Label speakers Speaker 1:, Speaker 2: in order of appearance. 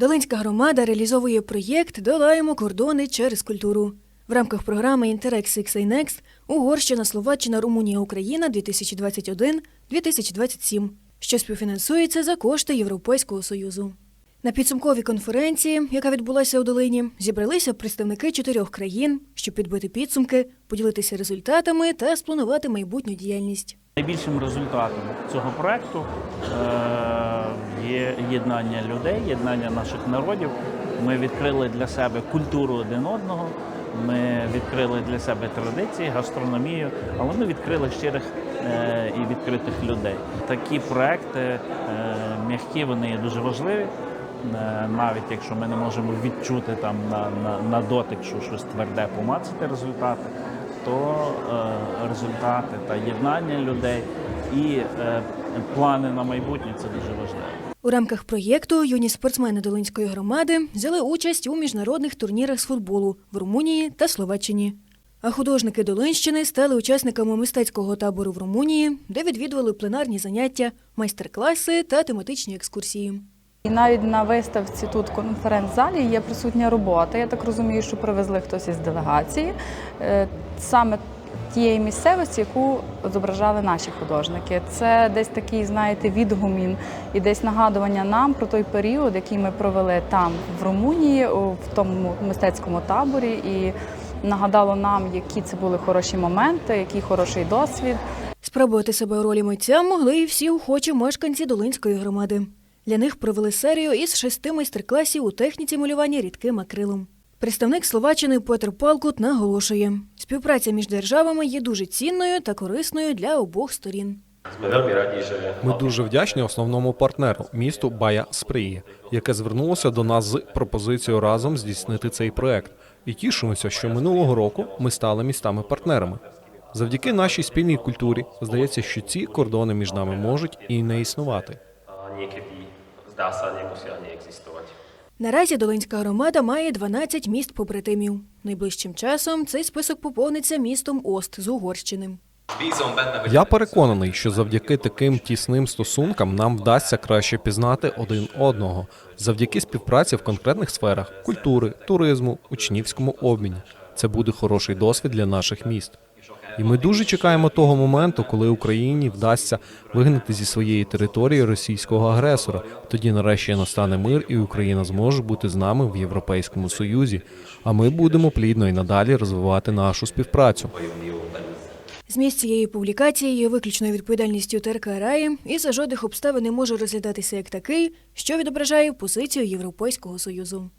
Speaker 1: Долинська громада реалізовує проєкт Долаємо кордони через культуру. В рамках програми Інтерекс Six Next Угорщина, Словаччина, Румунія, Україна 2021-2027, що співфінансується за кошти Європейського Союзу. На підсумковій конференції, яка відбулася у Долині, зібралися представники чотирьох країн, щоб підбити підсумки, поділитися результатами та спланувати майбутню діяльність.
Speaker 2: Найбільшим результатом цього проекту е, є єднання людей, єднання наших народів. Ми відкрили для себе культуру один одного. Ми відкрили для себе традиції, гастрономію, але ми відкрили щирих е, і відкритих людей. Такі проекти е, м'які, вони є дуже важливі. Е, Навіть якщо ми не можемо відчути там на, на, на дотик, що щось тверде помацати результати, то результати та єднання людей і плани на майбутнє це дуже важливо.
Speaker 1: У рамках проєкту юні спортсмени Долинської громади взяли участь у міжнародних турнірах з футболу в Румунії та Словаччині. А художники Долинщини стали учасниками мистецького табору в Румунії, де відвідували пленарні заняття, майстер-класи та тематичні екскурсії.
Speaker 3: І навіть на виставці тут конференц-залі є присутня робота. Я так розумію, що привезли хтось із делегації е, саме тієї місцевості, яку зображали наші художники. Це десь такий, знаєте, відгумін і десь нагадування нам про той період, який ми провели там, в Румунії, в тому мистецькому таборі, і нагадало нам, які це були хороші моменти, який хороший досвід.
Speaker 1: Спробувати себе у ролі митця могли і всі охочі мешканці Долинської громади. Для них провели серію із шести майстер-класів у техніці малювання рідким акрилом. Представник Словаччини Петр Палкут наголошує, співпраця між державами є дуже цінною та корисною для обох сторін.
Speaker 4: Ми дуже вдячні основному партнеру місту Бая Спрії, яке звернулося до нас з пропозицією разом здійснити цей проект. І тішимося, що минулого року ми стали містами-партнерами. Завдяки нашій спільній культурі здається, що ці кордони між нами можуть і не існувати.
Speaker 5: zdá sa nemusia ani existovať.
Speaker 1: Наразі Долинська громада має 12 міст побратимів. Найближчим часом цей список поповниться містом Ост з Угорщини.
Speaker 4: Я переконаний, що завдяки таким тісним стосункам нам вдасться краще пізнати один одного завдяки співпраці в конкретних сферах культури, туризму, учнівському обміні. Це буде хороший досвід для наших міст. І ми дуже чекаємо того моменту, коли Україні вдасться вигнати зі своєї території російського агресора. Тоді нарешті настане мир, і Україна зможе бути з нами в Європейському Союзі. А ми будемо плідно і надалі розвивати нашу співпрацю.
Speaker 1: Зміст цієї публікації є виключною відповідальністю ТРК Раї і за жодних обставин не може розглядатися як такий, що відображає позицію Європейського Союзу.